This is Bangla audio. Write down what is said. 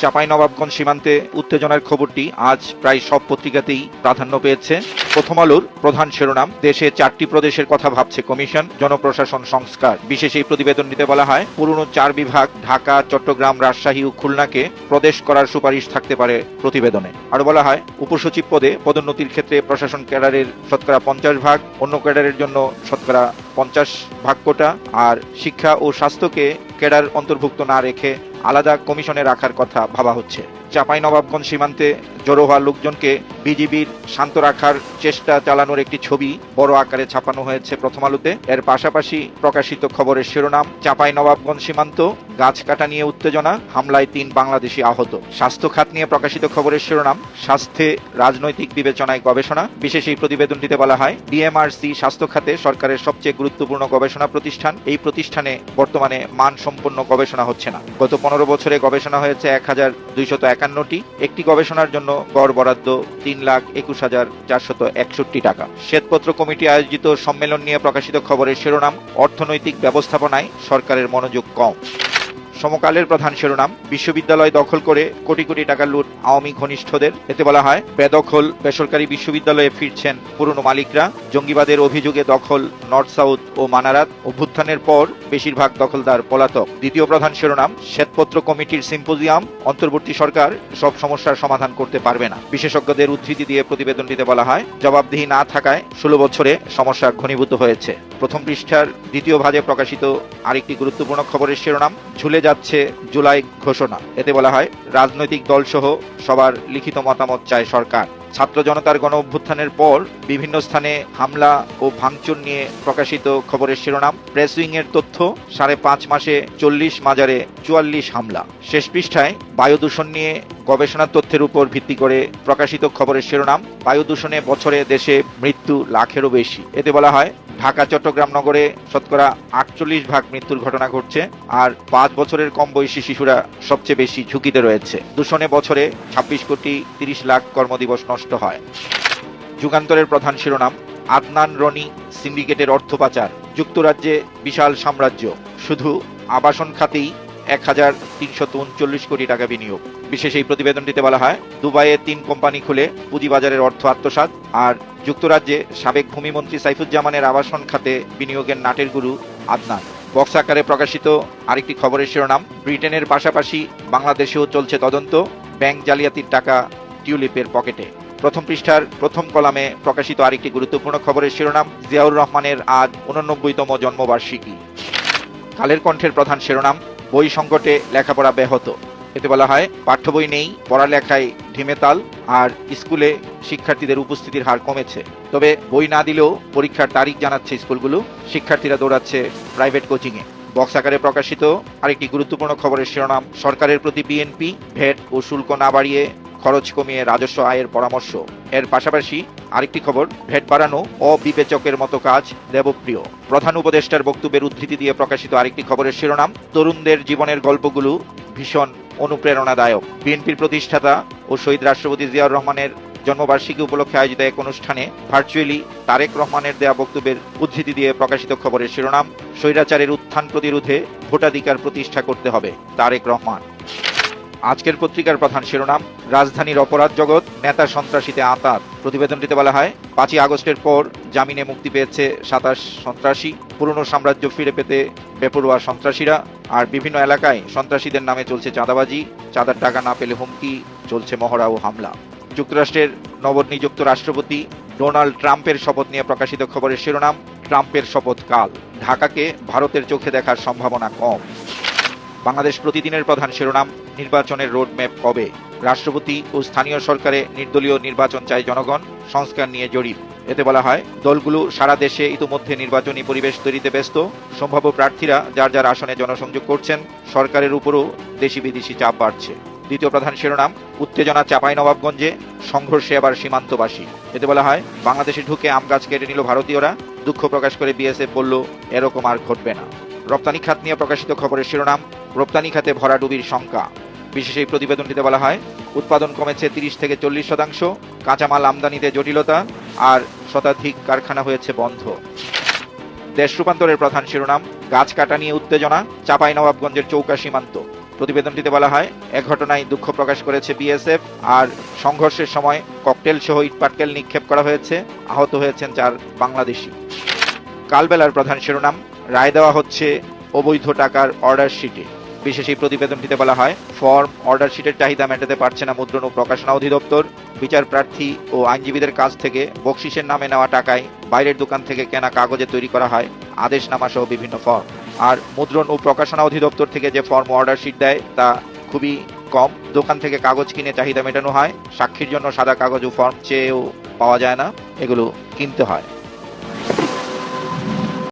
চাপাই নবাবগঞ্জ সীমান্তে উত্তেজনার খবরটি আজ প্রায় সব পত্রিকাতেই প্রাধান্য পেয়েছে। প্রথম আলোর প্রধান শিরোনাম, দেশে চারটি প্রদেশের কথা ভাবছে কমিশন, জনপ্রশাসন সংস্কার। বিশেষ এই প্রতিবেদনটিতে বলা হয়, পুরনো চার বিভাগ, ঢাকা, চট্টগ্রাম, রাজশাহী ও খুলনাকে প্রদেশ করার সুপারিশ থাকতে পারে প্রতিবেদনে। আরও বলা হয়, উপসচিব পদে পদোন্নতির ক্ষেত্রে প্রশাসন ক্যাডারের শতকরা পঞ্চাশ ভাগ, অন্য ক্যাডারের জন্য শতকরা পঞ্চাশ ভাগ কোটা, আর শিক্ষা ও স্বাস্থ্যকে ক্যাডার অন্তর্ভুক্ত না রেখে আলাদা কমিশনে রাখার কথা ভাবা হচ্ছে। চাপাই নবাবগঞ্জ সীমান্তে জড়ো হওয়া লোকজনকে বিজিবির শান্ত রাখার চেষ্টা চালানোর একটি ছবি বড় আকারে ছাপানো হয়েছে প্রথম আলোতে। এর পাশাপাশি প্রকাশিত খবরের শিরোনাম চাপাই নবাবগঞ্জ সীমান্ত গাছ কাটা নিয়ে উত্তেজনা, হামলায় তিন বাংলাদেশি আহত। স্বাস্থ্য খাত নিয়ে প্রকাশিত খবরের শিরোনাম, স্বাস্থ্যে রাজনৈতিক বিবেচনায় গবেষণা। বিশেষ এই প্রতিবেদনটিতে বলা হয়, ডিএমআরসি স্বাস্থ্য খাতে সরকারের সবচেয়ে গুরুত্বপূর্ণ গবেষণা প্রতিষ্ঠান। এই প্রতিষ্ঠানে বর্তমানে মানসম্পন্ন গবেষণা হচ্ছে না। গত পনেরো বছরে গবেষণা হয়েছে এক হাজার দুইশত একান্নটি। একটি গবেষণার জন্য গড় বরাদ্দ তিন লাখ একুশ হাজার চারশত একষট্টি টাকা। শ্বেতপত্র কমিটি আয়োজিত সম্মেলন নিয়ে প্রকাশিত খবরের শিরোনাম, অর্থনৈতিক ব্যবস্থাপনায় সরকারের মনোযোগ কম। সমকালের প্রধান শিরোনাম, বিশ্ববিদ্যালয় দখল করে কোটি কোটি টাকা লুট আওয়ামী ঘনিষ্ঠদের। এতে বলা হয়, বেদখল বেসরকারি বিশ্ববিদ্যালয়ে ফিরছেন পুরনো মালিকরা। জঙ্গিবাদের অভিযোগে দখল নর্থ সাউথ ও মানারাত অভ্যুত্থানের পর বেশিরভাগ দখলদার পলাতক। দ্বিতীয় প্রধান শিরোনাম, শ্বেতপত্র কমিটির সিম্পোজিয়াম। অন্তর্বর্তী সরকার সব সমস্যার সমাধান করতে পারবে না। বিশেষজ্ঞদের উদ্ধৃতি দিয়ে প্রতিবেদনটিতে বলা হয়, জবাবদিহি না থাকায় ষোলো বছরে সমস্যা ঘনীভূত হয়েছে। প্রথম পৃষ্ঠার দ্বিতীয় ভাগে প্রকাশিত আরেকটি গুরুত্বপূর্ণ খবরের শিরোনাম, ঝুলে যাচ্ছে জুলাই ঘোষণা। এতে বলা হয়, রাজনৈতিক দলসহ সবার লিখিত মতামত চায় সরকার। ছাত্র জনতার গণ অভ্যুত্থানের পর বিভিন্ন স্থানে হামলা ও ভাঙচুর নিয়ে প্রকাশিত খবরের শিরোনাম, প্রেস উইং এর তথ্য, সাড়ে পাঁচ মাসে চল্লিশ মাজারে চুয়াল্লিশ হামলা। শেষ পৃষ্ঠায় বায়ু দূষণ নিয়ে গবেষণার তথ্যের উপর ভিত্তি করে প্রকাশিত খবরের শিরোনাম বায়ু দূষণে বছরে দেশে মৃত্যু লাখেরও বেশি। এতে বলা হয় ঢাকা, চট্টগ্রাম নগরে শতকরা আটচল্লিশ ভাগ মৃত্যুর ঘটনা ঘটছে আর পাঁচ বছরের কম বয়সী শিশুরা সবচেয়ে বেশি ঝুঁকিতে রয়েছে। দূষণে বছরে ছাব্বিশ কোটি তিরিশ লাখ কর্মদিবস নষ্ট হয়। যুগান্তরের প্রধান শিরোনাম, আদনান রনি সিন্ডিকেটের অর্থ পাচার যুক্তরাজ্যে বিশাল সাম্রাজ্য, শুধু আবাসন খাতেই এক হাজার তিনশত উনচল্লিশ কোটি টাকা বিনিয়োগ। বিশেষ এই প্রতিবেদনটিতে বলা হয়, দুবাইয়ে তিন কোম্পানি খুলে পুঁজিবাজারের অর্থ আত্মসাৎ আর যুক্তরাজ্যে সাবেক ভূমিমন্ত্রী সাইফুজ্জামানের আবাসন খাতে বিনিয়োগের নাটের গুরু আদনান। বক্স আকারে প্রকাশিত আরেকটি খবরের শিরোনাম, ব্রিটেনের পাশাপাশি বাংলাদেশেও চলছে তদন্ত, ব্যাংক জালিয়াতির টাকা টিউলিপের পকেটে। প্রথম পৃষ্ঠার প্রথম কলামে প্রকাশিত আরেকটি গুরুত্বপূর্ণ খবরের শিরোনাম, জিয়াউর রহমানের আজ উননব্বইতম জন্মবার্ষিকী। কালের কণ্ঠের প্রধান শিরোনাম, বই সংকটে লেখাপড়া ব্যাহত। এতে বলা হয়, পাঠ্য বই নেই, পড়ালেখায় ঢিমেতাল আর স্কুলে শিক্ষার্থীদের উপস্থিতির হার কমেছে। তবে বই না দিলেও পরীক্ষার তারিখ জানাচ্ছে স্কুলগুলো। শিক্ষার্থীরা দৌড়াচ্ছে প্রাইভেট কোচিংয়ে। বক্স আকারে প্রকাশিত আরেকটি গুরুত্বপূর্ণ খবরের শিরোনাম, সরকারের প্রতি বিএনপি ভ্যাট ও শুল্ক না বাড়িয়ে খরচ কমিয়ে রাজস্ব আয়ের পরামর্শ। এর পাশাপাশি আরেকটি খবর, ভেট বাড়ানো অবিবেচকের মতো কাজ দেবপ্রিয়। প্রধান উপদেষ্টার বক্তব্যের উদ্ধৃতি দিয়ে প্রকাশিত আরেকটি খবরের শিরোনাম, তরুণদের জীবনের গল্পগুলো ভীষণ অনুপ্রেরণাদায়ক। বিএনপির প্রতিষ্ঠাতা ও শহীদ রাষ্ট্রপতি জিয়াউর রহমানের জন্মবার্ষিকী উপলক্ষে আয়োজিত এক অনুষ্ঠানে ভার্চুয়ালি তারেক রহমানের দেয়া বক্তব্যের উদ্ধৃতি দিয়ে প্রকাশিত খবরের শিরোনাম, স্বৈরাচারের উত্থান প্রতিরোধে ভোটাধিকার প্রতিষ্ঠা করতে হবে তারেক রহমান। আজকের পত্রিকার প্রধান শিরোনাম, রাজধানীর অপরাধ জগৎ, নেতা সন্ত্রাসীতে আতাত। প্রতিবেদনটিতে বলা হয়, পাঁচই আগস্টের পর জামিনে মুক্তি পেয়েছে সাতাশ সন্ত্রাসী। পুরনো সাম্রাজ্য ফিরে পেতে বেপরোয়া সন্ত্রাসীরা। আর বিভিন্ন এলাকায় সন্ত্রাসীদের নামে চলছে চাঁদাবাজি। চাঁদার টাকা না পেলে হুমকি, চলছে মহড়া ও হামলা। যুক্তরাষ্ট্রের নবনিযুক্ত রাষ্ট্রপতি ডোনাল্ড ট্রাম্পের শপথ নিয়ে প্রকাশিত খবরের শিরোনাম, ট্রাম্পের শপথ কাল ঢাকাকে ভারতের চোখে দেখার সম্ভাবনা কম। বাংলাদেশ প্রতিদিনের প্রধান শিরোনাম, নির্বাচনের রোডম্যাপ কবে? রাষ্ট্রপতি ও স্থানীয় সরকারে নির্দলীয় নির্বাচন চায় জনগণ, সংস্কার নিয়ে জরিপ। এতে বলা হয়, দলগুলো সারা দেশে ইতিমধ্যে নির্বাচনী পরিবেশ তৈরিতে ব্যস্ত। সম্ভাব্য প্রার্থীরা যার যার আসনে জনসংযোগ করছেন, সরকারের উপরও দেশি বিদেশি চাপ বাড়ছে। দ্বিতীয় প্রধান শিরোনাম, উত্তেজনা চাপাই নবাবগঞ্জে, সংঘর্ষে আবার সীমান্তবাসী। এতে বলা হয়, বাংলাদেশে ঢুকে আম গাছ কেটে নিল ভারতীয়রা। দুঃখ প্রকাশ করে বিএসএফ বলল, এরকম আর ঘটবে না। রপ্তানি খাত নিয়ে প্রকাশিত খবরের শিরোনাম, রপ্তানি খাতে ভরাডুবির শঙ্কা। বিশেষ এই প্রতিবেদনটিতে বলা হয়, উৎপাদন কমেছে তিরিশ থেকে চল্লিশ শতাংশ, কাঁচামাল আমদানিতে জটিলতা, আর শতাধিক কারখানা হয়েছে বন্ধ। দেশ রূপান্তরের প্রধান শিরোনাম, গাছ কাটা নিয়ে উত্তেজনা, চাপাই নবাবগঞ্জের চৌকা সীমান্ত প্রতিবেদনটিতে বলা হয় এ ঘটনায় দুঃখ প্রকাশ করেছে বিএসএফ, আর সংঘর্ষের সময় ককটেল সহ ইটপাটকেল নিক্ষেপ করা হয়েছে, আহত হয়েছেন চার বাংলাদেশি। কালবেলার প্রধান শিরোনাম, রায় দেওয়া হচ্ছে অবৈধ টাকার অর্ডার শিটে বিশেষ এই প্রতিবেদনটিতে বলা হয় ফর্ম অর্ডার শিটের চাহিদা মেটাতে পারছে না মুদ্রণ ও প্রকাশনা অধিদপ্তর। বিচার প্রার্থী ও আইনজীবীদের কাছ থেকে বকশিসের নামে নেওয়া টাকায় বাইরের দোকান থেকে কেনা কাগজে তৈরি করা হয় আদেশনামা সহ বিভিন্ন ফর্ম আর মুদ্রণ ও প্রকাশনা অধিদপ্তর থেকে যে ফর্ম অর্ডার শিট দেয়, তা খুবই কম। দোকান থেকে কাগজ কিনে চাহিদা মেটানো হয়, সাক্ষীর জন্য সাদা কাগজ ও ফর্ম চেয়েও পাওয়া যায় না, এগুলো কিনতে হয়।